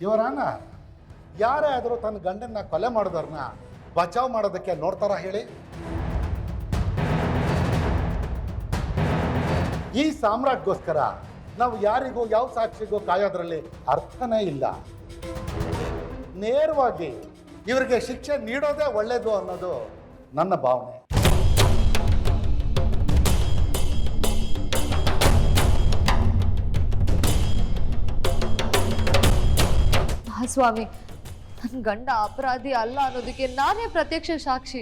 ಇವರಾನ ಯಾರೇ ಆದರೂ ತನ್ನ ಗಂಡನ್ನ ಕೊಲೆ ಮಾಡೋದವ್ರನ್ನ ಬಚಾವ್ ಮಾಡೋದಕ್ಕೆ ನೋಡ್ತಾರ ಹೇಳಿ? ಈ ಸಾಮ್ರಾಟ್ಗೋಸ್ಕರ ನಾವು ಯಾರಿಗೂ, ಯಾವ ಸಾಕ್ಷಿಗೂ ಕಾಯೋದ್ರಲ್ಲಿ ಅರ್ಥನೇ ಇಲ್ಲ. ನೇರವಾಗಿ ಇವರಿಗೆ ಶಿಕ್ಷೆ ನೀಡೋದೇ ಒಳ್ಳೇದು ಅನ್ನೋದು ನನ್ನ ಭಾವನೆ. ಸ್ವಾಮಿ ನನ್ನ ಗಂಡ ಅಪರಾಧಿ ಅಲ್ಲ ಅನ್ನೋದಕ್ಕೆ ನಾನೇ ಪ್ರತ್ಯಕ್ಷ ಸಾಕ್ಷಿ.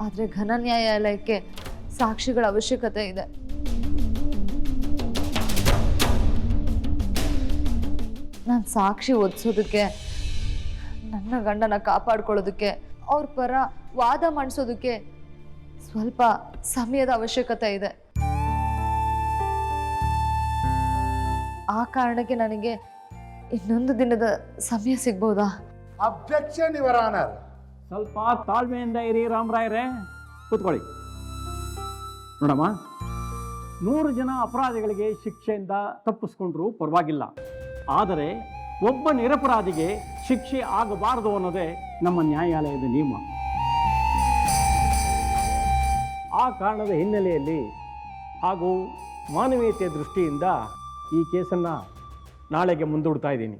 ಆದ್ರೆ ಘನ ನ್ಯಾಯಾಲಯಕ್ಕೆ ಸಾಕ್ಷಿಗಳ ಅವಶ್ಯಕತೆ ಇದೆ. ನಾನು ಸಾಕ್ಷಿ ಒದಿಸೋದಕ್ಕೆ ನನ್ನ ಗಂಡನ ಕಾಪಾಡ್ಕೊಳ್ಳೋದಕ್ಕೆ, ಅವ್ರ ಪರ ವಾದ ಮಾಡಿಸೋದಕ್ಕೆ ಸ್ವಲ್ಪ ಸಮಯದ ಅವಶ್ಯಕತೆ ಇದೆ. ಆ ಕಾರಣಕ್ಕೆ ನನಗೆ ಇನ್ನೊಂದು ದಿನದ ಸಮಯ ಸಿಗ್ಬೋದಾ? ಅಬ್ಜೆಕ್ಷನ್ ಇವರ ಆನರ್ ಸ್ವಲ್ಪ ತಾಳ್ಮೆಯಿಂದ ಇರಿ ರಾಮರಾಯರೇ ಕೂತ್ಕೊಳ್ಳಿ. ನೋಡಮ್ಮ ನೂರು ಜನ ಅಪರಾಧಿಗಳಿಗೆ ಶಿಕ್ಷೆಯಿಂದ ತಪ್ಪಿಸ್ಕೊಂಡ್ರು ಪರವಾಗಿಲ್ಲ. ಆದರೆ ಒಬ್ಬ ನಿರಪರಾಧಿಗೆ ಶಿಕ್ಷೆ ಆಗಬಾರದು ಅನ್ನೋದೇ ನಮ್ಮ ನ್ಯಾಯಾಲಯದ ನಿಯಮ. ಆ ಕಾರಣದ ಹಿನ್ನೆಲೆಯಲ್ಲಿ ಹಾಗೂ ಮಾನವೀಯತೆಯ ದೃಷ್ಟಿಯಿಂದ ಈ ಕೇಸನ್ನು ನಾಳೆಗೆ ಮುಂದೂಡ್ತಾ ಇದ್ದೀನಿ.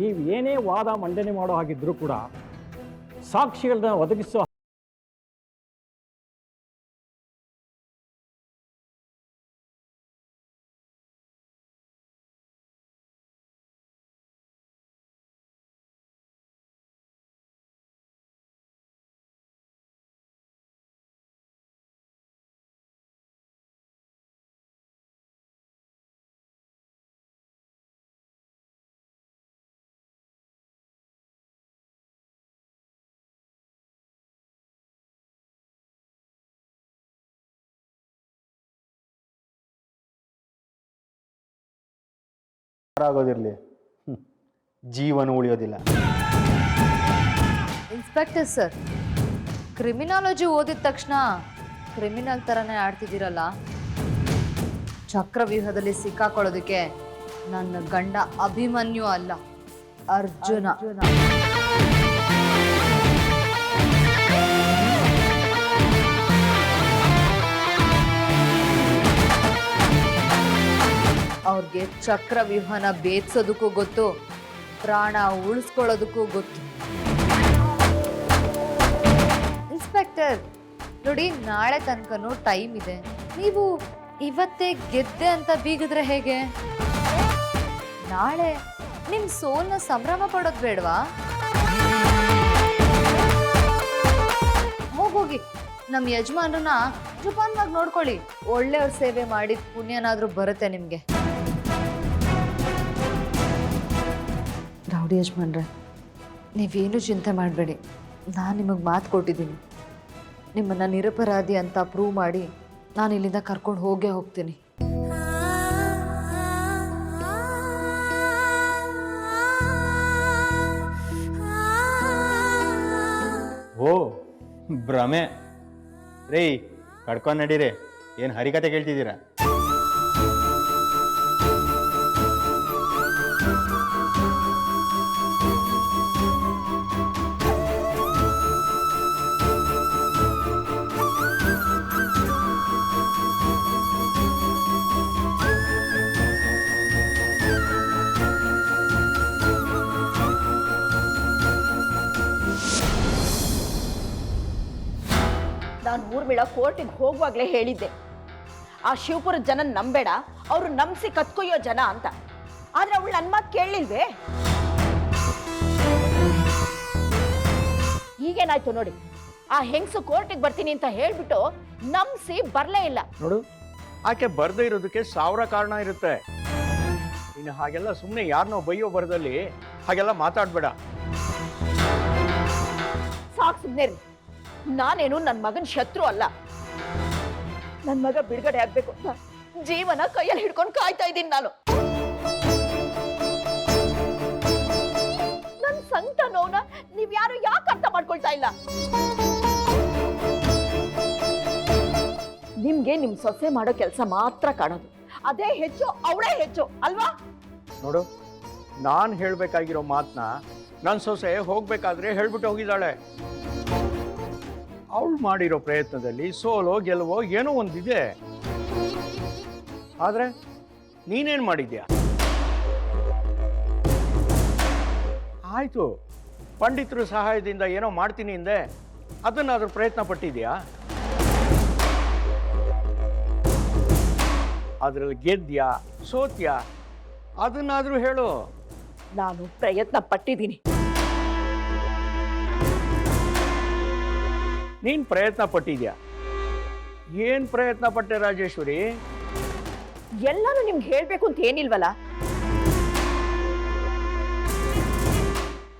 ನೀವು ಏನೇ ವಾದ ಮಂಡನೆ ಮಾಡೋ ಹಾಗಿದ್ರೂ ಕೂಡ ಸಾಕ್ಷಿಗಳನ್ನ ಒದಗಿಸೋ ಆಗೋದಿರಲಿ. ಜೀವನ ಉಳಿಯೋದಿಲ್ಲ. ಇನ್ಸ್ಪೆಕ್ಟರ್ ಸರ್ ಕ್ರಿಮಿನಾಲಜಿ ಓದಿದ ತಕ್ಷಣ ಕ್ರಿಮಿನಲ್ ಥರನೇ ಆಡ್ತಿದ್ದೀರಲ್ಲ? ಚಕ್ರವ್ಯೂಹದಲ್ಲಿ ಸಿಕ್ಕಾಕೊಳ್ಳೋದಕ್ಕೆ ನನ್ನ ಗಂಡ ಅಭಿಮನ್ಯು ಅಲ್ಲ, ಅರ್ಜುನ. ಚಕ್ರವ್ಯೂಹನ ಬೇತ್ಸೋದಕ್ಕೂ ಗೊತ್ತು, ಪ್ರಾಣ ಉಳಿಸ್ಕೊಳ್ಳೋದಕ್ಕೂ ಗೊತ್ತು. ಇನ್ಸ್ಪೆಕ್ಟರ್, ನೋಡಿ ನಾಳೆ ತನಕನೂ ಟೈಮ್ ಇದೆ. ನೀವು ಇವತ್ತೇ ಗೆದ್ದೆ ಅಂತ ಬೀಗಿದ್ರೆ ಹೇಗೆ? ನಾಳೆ ನಿಮ್ ಸೋಲ್ನ ಸಂಭ್ರಮ ಪಡೋದ್ ಬೇಡವಾ? ಹೋಗಿ ನಮ್ಮ ಯಜಮಾನರನ್ನ ಜುಪಾನ್ವಾಗಿ ನೋಡ್ಕೊಳ್ಳಿ. ಒಳ್ಳೆಯವ್ರ ಸೇವೆ ಮಾಡಿದ ಪುಣ್ಯನಾದ್ರೂ ಬರುತ್ತೆ ನಿಮ್ಗೆ. ರೌಡಿ ಯಜಮಾನ್ರೆ ನೀವೇನು ಚಿಂತೆ ಮಾಡಬೇಡಿ. ನಾನು ನಿಮಗೆ ಮಾತು ಕೊಟ್ಟಿದ್ದೀನಿ ನಿಮ್ಮನ್ನು ನಿರಪರಾಧಿ ಅಂತ ಪ್ರೂವ್ ಮಾಡಿ ನಾನು ಇಲ್ಲಿಂದ ಕರ್ಕೊಂಡು ಹೋಗೇ ಹೋಗ್ತೀನಿ. ಓ, ಭ್ರಮೆ. ರೀ ಕಡ್ಕೊಂಡು ನಡೀರಿ. ಏನು ಹರಿಕತೆ ಕೇಳ್ತಿದ್ದೀರಾ? ಕೋರ್ಟಿಗೆ ಹೋಗುವಾಗಲೇ ಹೇಳಿದ್ದೆ. ಆ ಶಿವಪುರ ಜನ ನಂಬೇಡ ಅವರು ನಂಬಿಸಿ ಕತ್ಕೊಯ್ಯೋ ಜನ ಅಂತ. ಆದ್ರೆ ಅವಳು ನನ್ನ ಮಾತು ಕೇಳಲಿಲ್ವೇ? ಈಗೇನಾಯ್ತು ನೋಡಿ ಆ ಹೆಂಗಸು ಕೋರ್ಟಿಗೆ ಬರ್ತೀನಿ ಅಂತ ಹೇಳ್ಬಿಟ್ಟು ನಂಬಿಸಿ ಬರಲೇ ಇಲ್ಲ. ನೋಡು ಆಕೆ ಬರ್ದೇ ಇರೋದಕ್ಕೆ ಸಾವಿರ ಕಾರಣ ಇರುತ್ತೆ. ಇನ್ನು ಹಾಗೆಲ್ಲ ಸುಮ್ಮನೆ ಯಾರನ್ನೋ ಬೈಯೋ ಬರದಲ್ಲಿ ಹಾಗೆಲ್ಲ ಮಾತಾಡಬೇಡ. ಸಾಕು ಸುಮ್ಮನೆ ರೀ ನಾನೇನು ನನ್ನ ಮಗನ ಶತ್ರು ಅಲ್ಲ. ನನ್ನ ಮಗ ಬಿಡುಗಡೆ ಆಗ್ಬೇಕು ಅಂತ ಜೀವನ ಕೈಯಲ್ಲಿ ಹಿಡ್ಕೊಂಡು ಕಾಯ್ತಾ ಇದ್ದೀನಿ ನಾನು. ಸಂಕಟ ನೋವನ್ನ ನೀವ್ ಯಾರು ಯಾಕೆ ಅರ್ಥ ಮಾಡ್ಕೊಳ್ತಾ ಇಲ್ಲ? ನಿಮ್ಗೆ ನಿಮ್ ಸೊಸೆ ಮಾಡೋ ಕೆಲಸ ಮಾತ್ರ ಕಾಣೋದು. ಅದೇ ಹೆಚ್ಚು, ಅವಳೇ ಹೆಚ್ಚು, ಅಲ್ವಾ? ನೋಡು, ನಾನು ಹೇಳಬೇಕಾಗಿರೋ ಮಾತನ್ನ ನನ್ನ ಸೊಸೆ ಹೋಗ್ಬೇಕಾದ್ರೆ ಹೇಳ್ಬಿಟ್ಟು ಹೋಗಿದ್ದಾಳೆ. ಅವಳು ಮಾಡಿರೋ ಪ್ರಯತ್ನದಲ್ಲಿ ಸೋಲೋ, ಗೆಲುವೋ ಏನೋ ಒಂದಿದೆ. ಆದರೆ ನೀನೇನು ಮಾಡಿದ್ಯಾ? ಆಯಿತು. ಪಂಡಿತರ ಸಹಾಯದಿಂದ ಏನೋ ಮಾಡ್ತೀನಿ ಹಿಂದೆ ಅದನ್ನಾದ್ರೂ ಪ್ರಯತ್ನ ಪಟ್ಟಿದ್ಯಾ? ಅದರಲ್ಲಿ ಗೆದ್ಯಾ, ಸೋತ್ಯಾ? ಅದನ್ನಾದರೂ ಹೇಳು. ನಾನು ಪ್ರಯತ್ನ ಪಟ್ಟಿದ್ದೀನಿ. ನೀನ್ ಪ್ರಯತ್ನ ಪಟ್ಟಿದ್ಯಾ? ಏನ್ ಪ್ರಯತ್ನ ಪಟ್ಟೆ ರಾಜೇಶ್ವರಿ? ಎಲ್ಲಾನು ನಿಮ್ಗೆ ಹೇಳ್ಬೇಕು ಅಂತ ಏನಿಲ್ವಲ್ಲ?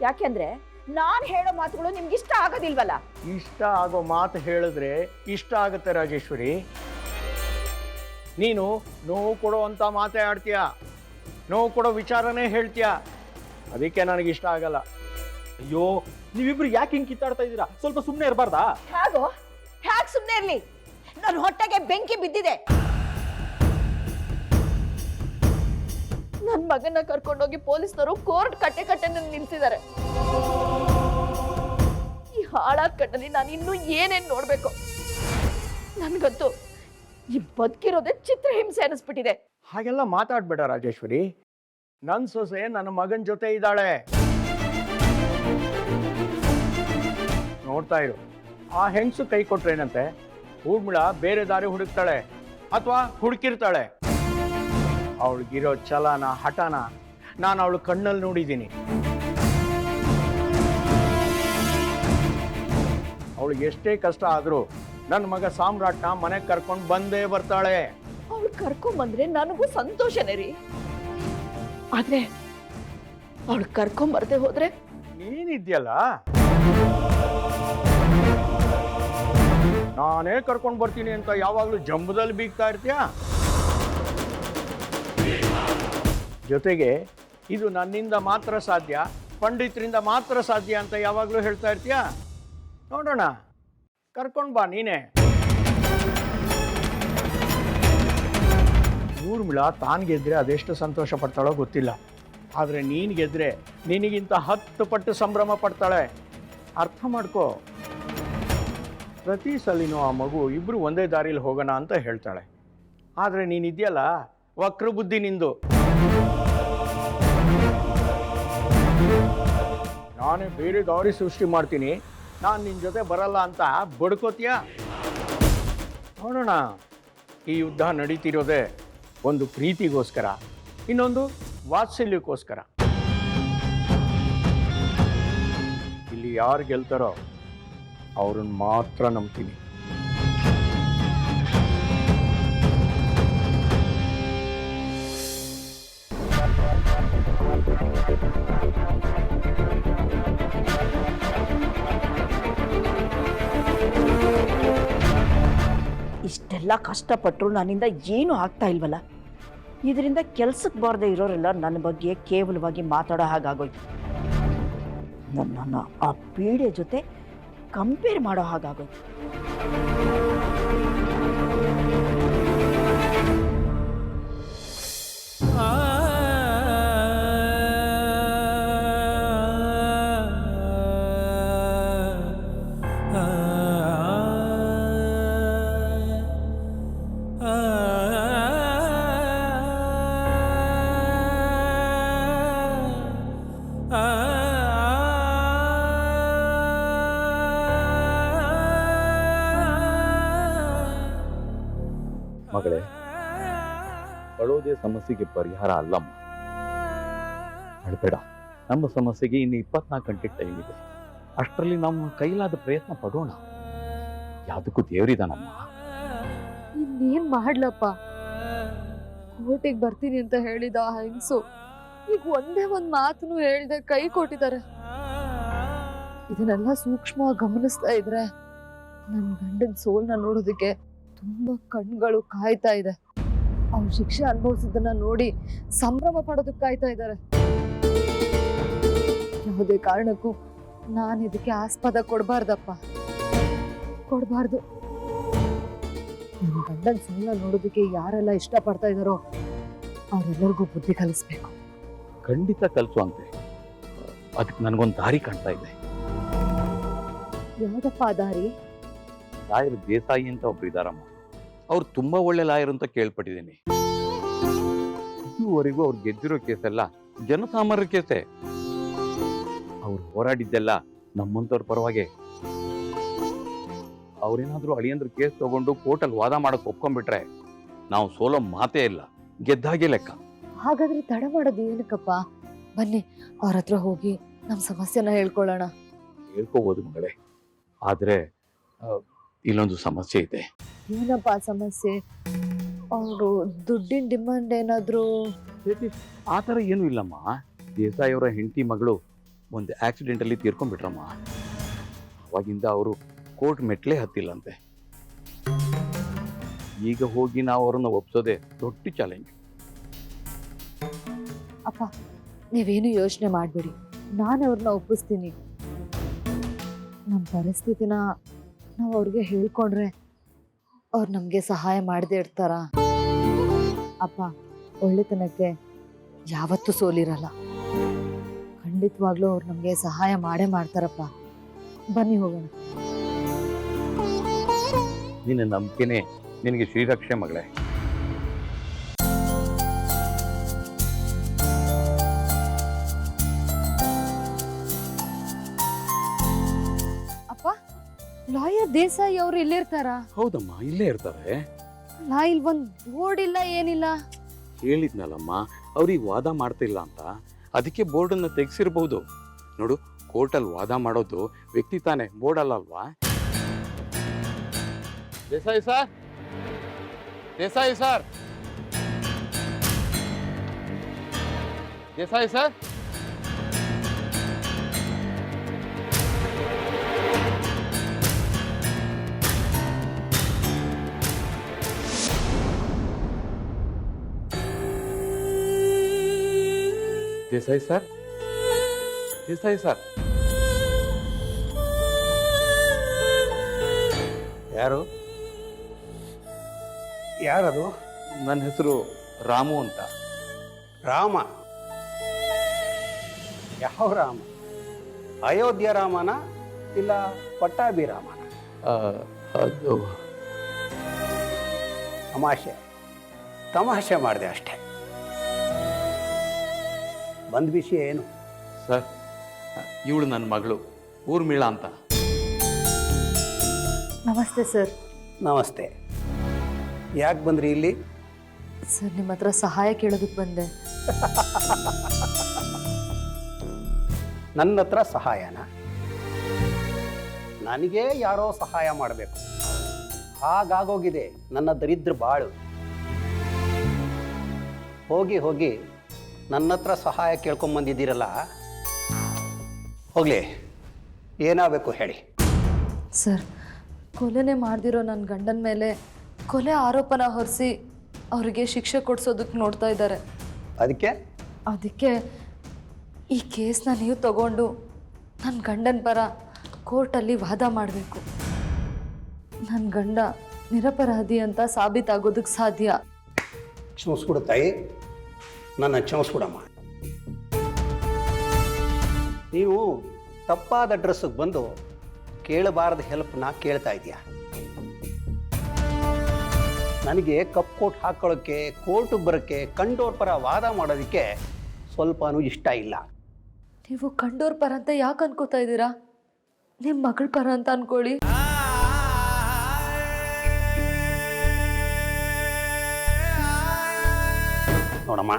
ಯಾಕೆಂದ್ರೆ ನಾನ್ ಹೇಳೋ ಮಾತುಗಳು ನಿಮ್ಗೆ ಇಷ್ಟ ಆಗೋದಿಲ್ವಲ್ಲ? ಇಷ್ಟ ಆಗೋ ಮಾತು ಹೇಳಿದ್ರೆ ಇಷ್ಟ ಆಗುತ್ತೆ ರಾಜೇಶ್ವರಿ. ನೀನು ನೋವು ಕೊಡೋ ಅಂತ ಮಾತೇ ಆಡ್ತೀಯ? ನೋವು ಕೊಡೋ ವಿಚಾರನೇ ಹೇಳ್ತೀಯ? ಅದಕ್ಕೆ ನನಗೆ ಇಷ್ಟ ಆಗಲ್ಲ. ಅಯ್ಯೋ ನೀವಿಬ್ರು ಯಾಕೆ ಹಿಂಗ್ ಕಿತ್ತಾಡ್ತಾ ಇದ್ದೀರಾ? ಸ್ವಲ್ಪ ಸುಮ್ಮನೆ ಇರಬಾರ್ದಾ? ಹೇಗೋ? ಹ್ಯಾಕ್ ಸುಮ್ಮನೆ ಇರ್ಲಿ? ನನ್ನ ಹೊಟ್ಟೆಗೆ ಬೆಂಕಿ ಬಿದ್ದಿದೆ. ನನ್ನ ಮಗನ ಕರ್ಕೊಂಡೋಗಿ ಪೊಲೀಸ್ನವರು ಕೋರ್ಟ್ ಕಟ್ಟೆ ಕಟ್ಟೆ ನಿಲ್ಸಿದ್ದಾರೆ. ಈ ಹಾಳಾದ ಕಟ್ಟಲ್ಲಿ ನಾನು ಇನ್ನೂ ಏನೇನು ನೋಡಬೇಕು? ನನಗಂತೂ ಈ ಬದುಕಿರೋದೇ ಚಿತ್ರಹಿಂಸೆ ಅನಿಸ್ಬಿಟ್ಟಿದೆ. ಹಾಗೆಲ್ಲ ಮಾತಾಡ್ಬೇಡ ರಾಜೇಶ್ವರಿ. ನನ್ನ ಸೊಸೆ ನನ್ನ ಮಗನ ಜೊತೆ ಇದ್ದಾಳೆ. ನೋಡ್ತಾ ಇರು. ಆ ಹೆಂಗಸು ಕೈ ಕೊಟ್ರೇನಂತೆ ಊರ್ಮಿಳ ಬೇರೆ ದಾರಿ ಹುಡುಕ್ತಾಳೆ ಅಥವಾ ಹುಡುಕಿರ್ತಾಳೆ? ಅವಳಿಗಿರೋ ಛಲನ ಹಠನ ನಾನು ಅವಳು ಕಣ್ಣಲ್ಲಿ ನೋಡಿದ್ದೀನಿ. ಅವಳಿಗೆ ಎಷ್ಟೇ ಕಷ್ಟ ಆದರೂ ನನ್ನ ಮಗ ಸಾಮ್ರಾಟ್ನ ಮನೆಗೆ ಕರ್ಕೊಂಡು ಬಂದೇ ಬರ್ತಾಳೆ. ಅವಳು ಕರ್ಕೊಂಬಂದ್ರೆ ನನಗೂ ಸಂತೋಷನೇ ರೀ. ಆದ್ರೆ ಅವಳು ಕರ್ಕೊಂಬರ್ದೆ ಹೋದ್ರೆ? ನೀನಿದ್ಯಲ್ಲ ನಾನೇ ಕರ್ಕೊಂಡು ಬರ್ತೀನಿ ಅಂತ ಯಾವಾಗಲೂ ಜಂಬದಲ್ಲಿ ಬೀಗ್ತಾ ಇರ್ತೀಯ? ಜೊತೆಗೆ ಇದು ನನ್ನಿಂದ ಮಾತ್ರ ಸಾಧ್ಯ, ಪಂಡಿತರಿಂದ ಮಾತ್ರ ಸಾಧ್ಯ ಅಂತ ಯಾವಾಗಲೂ ಹೇಳ್ತಾ ಇರ್ತೀಯ? ನೋಡೋಣ. ಕರ್ಕೊಂಡು ಬಾ ನೀನೇ. ಊರ್ಮಿಳ ತಾನು ಗೆದ್ರೆ ಅದೆಷ್ಟು ಸಂತೋಷ ಪಡ್ತಾಳೋ ಗೊತ್ತಿಲ್ಲ. ಆದರೆ ನೀನು ಗೆದ್ರೆ ನಿನಗಿಂತ ಹತ್ತು ಪಟ್ಟು ಸಂಭ್ರಮ ಪಡ್ತಾಳೆ. ಅರ್ಥ ಮಾಡ್ಕೋ. ಪ್ರತಿ ಸಲಿನೂ ಆ ಮಗು ಇಬ್ಬರು ಒಂದೇ ದಾರಿಲಿ ಹೋಗೋಣ ಅಂತ ಹೇಳ್ತಾಳೆ. ಆದರೆ ನೀನಿದೆಯಲ್ಲ? ವಕ್ರ ಬುದ್ಧಿ ನಿಂದು. ನಾನೇ ಬೇರೆ ದಾರಿ ಸೃಷ್ಟಿ ಮಾಡ್ತೀನಿ. ನಾನು ನಿನ್ನ ಜೊತೆ ಬರಲ್ಲ ಅಂತ ಬಡ್ಕೋತೀಯ? ನೋಡೋಣ. ಈ ಯುದ್ಧ ನಡೀತಿರೋದೇ ಒಂದು ಪ್ರೀತಿಗೋಸ್ಕರ. ಇನ್ನೊಂದು ವಾತ್ಸಲ್ಯಕ್ಕೋಸ್ಕರ. ಇಲ್ಲಿ ಯಾರು ಗೆಲ್ತಾರೋ ಅವ್ರನ್ನ ಮಾತ್ರ ನಂಬ್ತೀನಿ. ಇಷ್ಟೆಲ್ಲ ಕಷ್ಟಪಟ್ಟರು ನನ್ನಿಂದ ಏನೂ ಆಗ್ತಾ ಇಲ್ವಲ್ಲ? ಇದರಿಂದ ಕೆಲ್ಸಕ್ಕೆ ಬಾರದೆ ಇರೋರೆಲ್ಲ ನನ್ನ ಬಗ್ಗೆ ಕೇವಲವಾಗಿ ಮಾತಾಡೋ ಹಾಗಾಗೋಯ್ತು. ನನ್ನ ಆ ಪೀಡೆ ಜೊತೆ ಕಂಪೇರ್ ಮಾಡೋ ಹಾಗಾಗೋಯ್ತು. ಸಮಸ್ಯೆಗೆ ಪರಿಹಾರ ಅಲ್ಲಮ್ಮ. ಅಳ್ಬೇಡ. ನಮ್ಮ ಸಮಸ್ಯೆಗೆ ಇನ್ನು ಇಪ್ಪತ್ನಾಲ್ಕು ಗಂಟೆ ಟೈಮ್ ಇದೆ. ಅಷ್ಟರಲ್ಲಿ ನಮ್ಮ ಕೈಲಾದ ಪ್ರಯತ್ನ ಪಡೋಣ. ಯಾವುದಕ್ಕೂ ದೇವರಿದಾನಮ್ಮ. ಇನ್ನೇನ್ ಮಾಡ್ಲಪ್ಪ? ಕೋರ್ಟಿಗೆ ಬರ್ತೀನಿ ಅಂತ ಹೇಳಿದ ಆ ಹೆಂಗ್ಸು, ಈಗ ಒಂದೇ ಒಂದ್ ಮಾತನ್ನು ಹೇಳ್ದೆ ಕೈ ಕೊಟ್ಟಿದ್ದಾರೆ. ಇದನ್ನೆಲ್ಲ ಸೂಕ್ಷ್ಮವಾಗಿ ಗಮನಿಸ್ತಾ ಇದ್ರೆ ನನ್ನ ಗಂಡನ ಸೋಲ್ನ ನೋಡೋದಕ್ಕೆ ತುಂಬಾ ಕಣ್ಗಳು ಕಾಯ್ತಾ ಇದೆ. ಅವ್ರ ಶಿಕ್ಷೆ ಅನುಭವಿಸಿದ್ದನ್ನ ನೋಡಿ ಸಂಭ್ರಮ ಪಡೋದಕ್ಕೆ ಕಾಯ್ತಾ ಇದ್ದಾರೆ. ಯಾವುದೇ ಕಾರಣಕ್ಕೂ ನಾನು ಇದಕ್ಕೆ ಆಸ್ಪದ ಕೊಡಬಾರ್ದಪ್ಪ. ಕೊಡಬಾರ್ದು. ನಮ್ಮ ಗಂಡನ ಸುಮ್ಮನೆ ನೋಡೋದಕ್ಕೆ ಯಾರೆಲ್ಲ ಇಷ್ಟಪಡ್ತಾ ಇದ್ದಾರೋ ಅವರೆಲ್ಲರಿಗೂ ಬುದ್ಧಿ ಕಲಿಸ್ಬೇಕು. ಖಂಡಿತ ಕಲಿಸುವಂತೆ. ಅದಕ್ಕೆ ನನಗೊಂದು ದಾರಿ ಕಾಣ್ತಾ ಇದೆ. ಯಾವುದಪ್ಪ ಆ ದಾರಿ? ಲಾಯರ್ ದೇಸಾಯಿ ಅಂತ ಒಬ್ರು ಇದಾರಮ್ಮ ಅವ್ರು ತುಂಬಾ ಒಳ್ಳೆ ಲಾಯರ್ ಅಂತ ಕೇಳ್ಪಟ್ಟಿದ್ದೀನಿ. ಇದುವರೆಗೂ ಅವ್ರು ಗೆದ್ದಿರೋ ಕೇಸಲ್ಲ ಜನಸಾಮಾನ್ಯರ ಕೇಸೆ. ಅವ್ರು ಹೋರಾಡಿದ್ದೆಲ್ಲ ನಮ್ಮಂತವ್ರ ಪರವಾಗಿ. ಅವ್ರೇನಾದ್ರೂ ಅಳಿಯಂದ್ರ ಕೇಸ್ ತಗೊಂಡು ಕೋರ್ಟಲ್ಲಿ ವಾದ ಮಾಡಕ್ ಒಪ್ಕೊಂಡ್ಬಿಟ್ರೆ ನಾವು ಸೋಲೋ ಮಾತೇ ಇಲ್ಲ. ಗೆದ್ದಾಗೆ ಲೆಕ್ಕ. ಹಾಗಾದ್ರೆ ತಡ ಮಾಡೋದು ಏನಕ್ಕಪ್ಪ? ಬನ್ನಿ ಅವ್ರ ಹತ್ರ ಹೋಗಿ ನಮ್ಮ ಸಮಸ್ಯೆನ ಹೇಳ್ಕೊಳ್ಳೋಣ. ಹೇಳ್ಕೋಬಹುದು ಮಗಳೇ. ಆದ್ರೆ ಇಲ್ಲೊಂದು ಸಮಸ್ಯೆ ಇದೆ. ಏನಪ್ಪ ಸಮಸ್ಯೆ? ಅವರು ದುಡ್ಡಿನ ಡಿಮಾಂಡ್ ಏನಾದರೂ? ಆ ಥರ ಏನೂ ಇಲ್ಲಮ್ಮ. ದೇಸಾಯಿ ಅವರ ಹೆಂಡತಿ ಮಗಳು ಒಂದು ಆಕ್ಸಿಡೆಂಟಲ್ಲಿ ತೀರ್ಕೊಂಡ್ಬಿಟ್ರಮ್ಮ. ಅವಾಗಿಂದ ಅವರು ಕೋರ್ಟ್ ಮೆಟ್ಲೇ ಹತ್ತಿಲ್ಲಂತೆ. ಈಗ ಹೋಗಿ ನಾವು ಅವ್ರನ್ನ ಒಪ್ಸೋದೆ ದೊಡ್ಡ ಚಾಲೆಂಜ್ ಅಪ್ಪ ನೀವೇನು ಯೋಚನೆ ಮಾಡಬೇಡಿ. ನಾನು ಅವ್ರನ್ನ ಒಪ್ಪಿಸ್ತೀನಿ. ನಮ್ಮ ಪರಿಸ್ಥಿತಿನ ನಾವು ಅವ್ರಿಗೆ ಹೇಳ್ಕೊಂಡ್ರೆ ಅವ್ರು ನಮಗೆ ಸಹಾಯ ಮಾಡದೇ ಇರ್ತಾರ. ಅಪ್ಪ, ಒಳ್ಳೆತನಕ್ಕೆ ಯಾವತ್ತೂ ಸೋಲಿರಲ್ಲ. ಖಂಡಿತವಾಗ್ಲೂ ಅವ್ರು ನಮಗೆ ಸಹಾಯ ಮಾಡೇ ಮಾಡ್ತಾರಪ್ಪ. ಬನ್ನಿ ಹೋಗೋಣ. ನಿನ್ನ ನಂಬಿಕೆನೆ ನಿನಗೆ ಶ್ರೀರಕ್ಷೆ ಮಗಳೇ. ದೇಸಾಯಿ ಅವ್ರು ಇಲ್ಲಿರ್ತಾರ ಹೌದಮ್ಮ ಇಲ್ಲೇ ಇರ್ತಾರೆ. ನಾ ಇಲ್ಲಿ ಬಂದು ಬೋರ್ಡ್ ಇಲ್ಲ ಏನಿಲ್ಲ? ಹೇಳಿದ್ನಲ್ಲಮ್ಮ ಅವ್ರಿಗೆ ವಾದ ಮಾಡ್ತಿಲ್ಲ ಅಂತ. ಅದಕ್ಕೆ ಬೋರ್ಡನ್ನು ತೆಗೆಸಿರ್ಬಹುದು ನೋಡು ಕೋರ್ಟಲ್ಲಿ ವಾದ ಮಾಡೋದು ವ್ಯಕ್ತಿ ತಾನೇ ಬೋರ್ಡ್ ಅಲ್ಲ ಅಲ್ವಾ? Desai sir Desai sir Desai sir Desai sir Desai sir ಯಾರು ಯಾರದು ನನ್ನ ಹೆಸರು ರಾಮು ಅಂತ ರಾಮ ಯಾವ ರಾಮ ಅಯೋಧ್ಯ ರಾಮನ ಇಲ್ಲ ಪಟ್ಟಾಭಿ ರಾಮನ ಆ, ಅದು. ತಮಾಷೆ. ತಮಾಷೆ ಮಾಡಿದೆ ಅಷ್ಟೇ. ಬಂದ ವಿಷಯ ಏನು? ಸರ್ ಇವಳು ನನ್ನ ಮಗಳು ಊರ್ಮಿಳ ಅಂತ. ನಮಸ್ತೆ ಸರ್. ನಮಸ್ತೆ. ಯಾಕೆ ಬಂದ್ರಿ ಇಲ್ಲಿ? ಸರ್ ನಿಮ್ಮ ಹತ್ರ ಸಹಾಯ ಕೇಳೋದಕ್ಕೆ ಬಂದೆ. ನನ್ನ ಹತ್ರ ಸಹಾಯನ? ನನಗೆ ಯಾರೋ ಸಹಾಯ ಮಾಡಬೇಕು. ಹಾಗಾಗೋಗಿದೆ ನನ್ನ ದರಿದ್ರ ಬಾಳು. ಹೋಗಿ ಹೋಗಿ ನನ್ನ ಹತ್ರ ಸಹಾಯ ಕೇಳ್ಕೊಂಬಂದಿದ್ದೀರಲ್ಲ? ಹೋಗ್ಲಿ. ಏನಾಗಬೇಕು ಹೇಳಿ. ಸರ್ ಕೊಲೆನೇ ಮಾಡ್ದಿರೋ ನನ್ನ ಗಂಡನ ಮೇಲೆ ಕೊಲೆ ಆರೋಪನ ಹೊರಿಸಿ ಅವರಿಗೆ ಶಿಕ್ಷೆ ಕೊಡಿಸೋದಕ್ಕೆ ನೋಡ್ತಾ ಇದ್ದಾರೆ. ಅದಕ್ಕೆ? ಅದಕ್ಕೆ ಈ ಕೇಸ್ನ ನೀವು ತಗೊಂಡು ನನ್ನ ಗಂಡನ ಪರ ಕೋರ್ಟಲ್ಲಿ ವಾದ ಮಾಡಬೇಕು. ನನ್ನ ಗಂಡ ನಿರಪರಾಧಿ ಅಂತ ಸಾಬೀತಾಗೋದಕ್ಕೆ ಸಾಧ್ಯ. ಕ್ಷಮಿಸ್ಬಿಡು ತಾಯಿ. ನನ್ನ ಕ್ಷಮಿಸ್ಬಿಡಮ್ಮ. ನೀವು ತಪ್ಪಾದ ಅಡ್ರೆಸ್ಸಿಗೆ ಬಂದು ಕೇಳಬಾರದ ಹೆಲ್ಪ್ನ ಕೇಳ್ತಾ ಇದೆಯಾ ನನಗೆ ಕಪ್ ಕೋಟ್ ಹಾಕೊಳ್ಳೋಕ್ಕೆ ಕೋರ್ಟಿಗೆ ಬರೋಕ್ಕೆ ಕಂಡೋರ್ ಪರ ವಾದ ಮಾಡೋದಕ್ಕೆ ಸ್ವಲ್ಪನೂ ಇಷ್ಟ ಇಲ್ಲ. ನೀವು ಕಂಡೋರ್ ಪರ ಅಂತ ಯಾಕೆ ಅನ್ಕೋತಾ ಇದ್ದೀರಾ? ನಿಮ್ಮ ಮಗಳ ಪರ ಅಂತ ಅನ್ಕೊಳ್ಳಿ. ನೋಡಮ್ಮ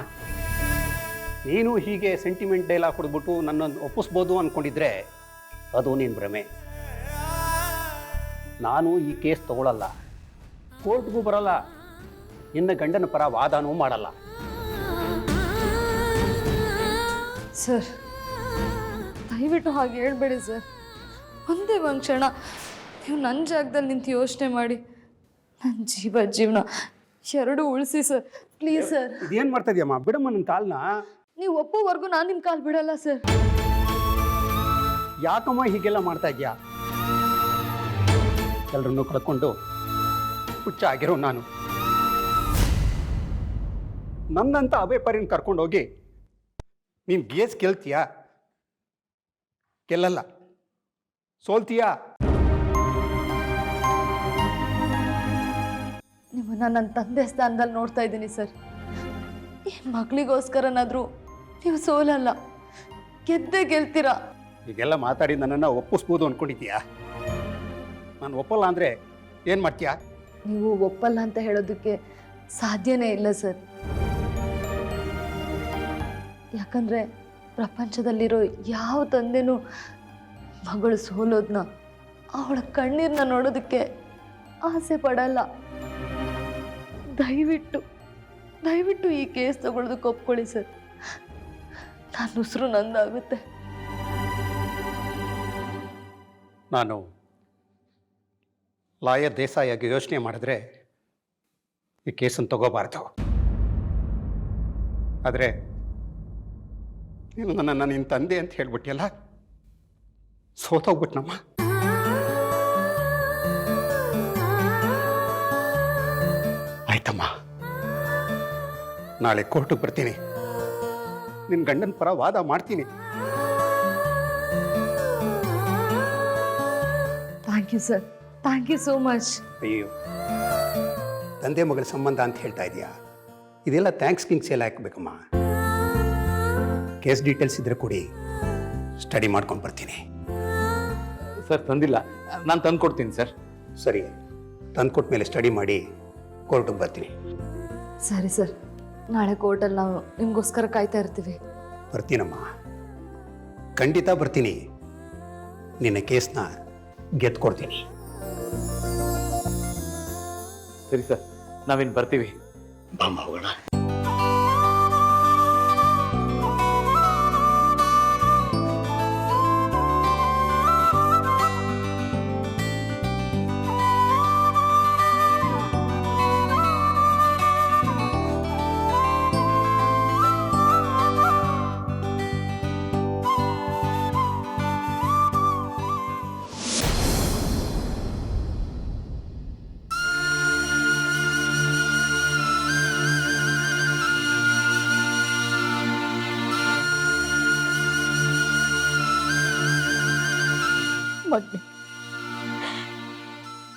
ನೀನು ಹೀಗೆ ಸೆಂಟಿಮೆಂಟ್ ಡೈಲಾಗ್ ಕೊಡ್ಬಿಟ್ಟು ನನ್ನನ್ನು ಒಪ್ಪಿಸ್ಬೋದು ಅಂದ್ಕೊಂಡಿದ್ರೆ ಅದು ನೀನು ಭ್ರಮೆ. ನಾನು ಈ ಕೇಸ್ ತಗೊಳ್ಳಲ್ಲ ಕೋರ್ಟ್ಗೂ ಬರಲ್ಲ. ನಿನ್ನ ಗಂಡನ ಪರ ವಾದನೂ ಮಾಡಲ್ಲ. ಸರ್ ದಯವಿಟ್ಟು ಹಾಗೆ ಹೇಳಬೇಡಿ ಸರ್. ಒಂದೇ ಒಂದು ಕ್ಷಣ ನೀವು ನನ್ನ ಜಾಗದಲ್ಲಿ ನಿಂತು ಯೋಚನೆ ಮಾಡಿ. ನನ್ನ ಜೀವ ಜೀವನ ಎರಡು ಉಳಿಸಿ ಸರ್. Please sir. ಇದೇನು ಮಾಡ್ತಾ ಇದೆಯಮ್ಮ? ಬಿಡಮ್ಮ ನನ್ನ ಕಾಲ್ನ. ನೀವು ಒಪ್ಪೋವರೆಗೂ ನಾನು ನಿಮ್ಮ ಕಾಲು ಬಿಡಲ್ಲ ಸರ್. ಯಾಕಮ್ಮ ಹೀಗೆಲ್ಲ ಮಾಡ್ತಾ ಇದೆಯಾ ಎಲ್ಲರನ್ನು ಕಳ್ಕೊಂಡು ಹುಚ್ಚ ಆಗಿರೋ ನಾನು. ನನ್ನಂತ ಅಭಯಪರಿನ ಕರ್ಕೊಂಡೋಗಿ ನೀನು ಗೇಸ್ ಗೆಲ್ತೀಯಾ ಗೆಲ್ಲಲ್ಲ ಸೋಲ್ತೀಯಾ? ನಿಮ್ಮನ್ನ ನನ್ನ ತಂದೆ ಸ್ಥಾನದಲ್ಲಿ ನೋಡ್ತಾ ಇದ್ದೀನಿ ಸರ್. ಈ ಮಗಳಿಗೋಸ್ಕರನಾದರೂ ನೀವು ಸೋಲಲ್ಲ. ಗೆದ್ದೇ ಗೆಲ್ತೀರಾ? ಹೀಗೆಲ್ಲ ಮಾತಾಡಿ ನನ್ನನ್ನು ಒಪ್ಪಿಸ್ಬೋದು ಅನ್ಕೊಂಡಿದ್ಯಾ ನಾನು ಒಪ್ಪಲ್ಲ ಅಂದರೆ ಏನು ಮಾಡ್ತೀಯಾ? ನೀವು ಒಪ್ಪಲ್ಲ ಅಂತ ಹೇಳೋದಕ್ಕೆ ಸಾಧ್ಯನೇ ಇಲ್ಲ ಸರ್. ಯಾಕಂದ್ರೆ ಪ್ರಪಂಚದಲ್ಲಿರೋ ಯಾವ ತಂದೆನೂ ಮಗಳು ಸೋಲೋದನ್ನ ಅವಳ ಕಣ್ಣೀರನ್ನ ನೋಡೋದಕ್ಕೆ ಆಸೆ ಪಡಲ್ಲ. ದಯವಿಟ್ಟು ದಯವಿಟ್ಟು ಈ ಕೇಸ್ ತಗೊಳ್ಳೋದಕ್ಕೆ ಒಪ್ಕೊಳ್ಳಿ ಸರ್. ನನ್ನ ಉಸಿರು ನಂದಾಗುತ್ತೆ. ನಾನು ಲಾಯರ್ ದೇಸಾಯಿಯಾಗಿ ಯೋಚನೆ ಮಾಡಿದ್ರೆ ಈ ಕೇಸನ್ನು ತಗೋಬಾರ್ದು. ಆದರೆ ನೀನು ನನ್ನ ನಿನ್ನ ತಂದೆ ಅಂತ ಹೇಳ್ಬಿಟ್ಟಿಯಲ್ಲ ಸೋತೋಗ್ಬಿಟ್ನಮ್ಮ. ಆಯ್ತಮ್ಮ. ನಾಳೆ ಕೋರ್ಟಿಗೆ ಬರ್ತೀನಿ. ನಿನ್ನ ಗಂಡನ ಪರ ವಾದ ಮಾಡ್ತೀನಿ. Thank you sir thank you so much ಅಯ್ಯೋ ತಂದೆ ಮಗಳ ಸಂಬಂಧ ಅಂತ ಹೇಳ್ತಾ ಇದೆಯಾ? ಇದೆಲ್ಲ ಥ್ಯಾಂಕ್ಸ್ ಕಿಂಗ್ಸ್ ಎಲ್ಲ ಹಾಕ್ಬೇಕಮ್ಮ. ಕೇಸ್ ಡೀಟೇಲ್ಸ್ ಇದ್ರೆ ಕೊಡಿ. ಸ್ಟಡಿ ಮಾಡ್ಕೊಂಡು ಬರ್ತೀನಿ. ಸರ್ ತಂದಿಲ್ಲ. ನಾನು ತಂದು ಕೊಡ್ತೀನಿ ಸರ್. ಸರಿ ತಂದ್ಕೊಟ್ಟ ಮೇಲೆ ಸ್ಟಡಿ ಮಾಡಿ ಕೋರ್ಟಿಗೆ ಬರ್ತೀನಿ. ಸರಿ ಸರ್ ನಾಳೆ ಕೋರ್ಟಲ್ಲಿ ನಾವು ನಿಮಗೋಸ್ಕರ ಕಾಯ್ತಾ ಇರ್ತೀವಿ. ಬರ್ತೀನಮ್ಮ. ಖಂಡಿತ ಬರ್ತೀನಿ. ನಿನ್ನ ಕೇಸ್ನ ಗೆದ್ಕೊಡ್ತೀನಿ. ಸರಿ ಸರ್ ನಾವಿನ್ ಬರ್ತೀವಿ. ಬಾಮ್ಮ ಹೋಗೋಣ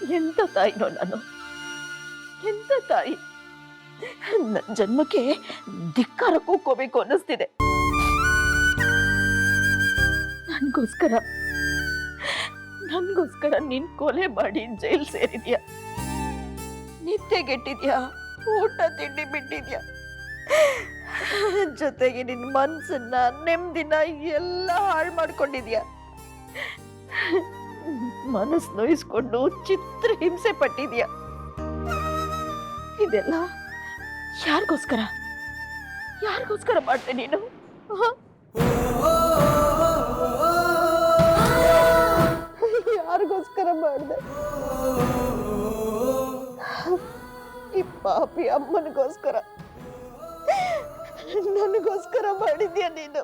ಎಂತ ತಾಯಿನೋ ನಾನು? ಎಂತ ತಾಯಿ ನನ್ನ ಜನ್ಮಕ್ಕೆ ಧಿಕ್ಕಾರ ಕೂಕೋಬೇಕು ಅನ್ನಿಸ್ತಿದೆ. ನನಗೋಸ್ಕರ ನನಗೋಸ್ಕರ ನಿನ್ ಕೊಲೆ ಮಾಡಿ ಜೈಲ್ ಸೇರಿದ್ಯಾ? ನಿದ್ದೆಗೆಟ್ಟಿದ್ಯಾ ಊಟ ತಿಂಡಿ ಬಿಟ್ಟಿದ್ಯಾ? ಜೊತೆಗೆ ನಿನ್ ಮನ್ಸನ್ನ ನೆಮ್ಮದಿನ ಎಲ್ಲ ಹಾಳು ಮಾಡ್ಕೊಂಡಿದ್ಯಾ? ಮನಸ್ ನೋಯಿಸ್ಕೊಂಡು ಚಿತ್ರ ಹಿಂಸೆ ಪಟ್ಟಿದ್ಯಾ? ಇದೆಲ್ಲ ಯಾರಿಗೋಸ್ಕರ? ಯಾರಿಗೋಸ್ಕರ ಮಾಡ್ತೆ ನೀನು? ಯಾರಿಗೋಸ್ಕರ ಮಾಡ್ದೆ? ಈ ಪಾಪಿ ಅಮ್ಮನಿಗೋಸ್ಕರ. ನನಗೋಸ್ಕರ ಮಾಡಿದ್ಯಾ ನೀನು?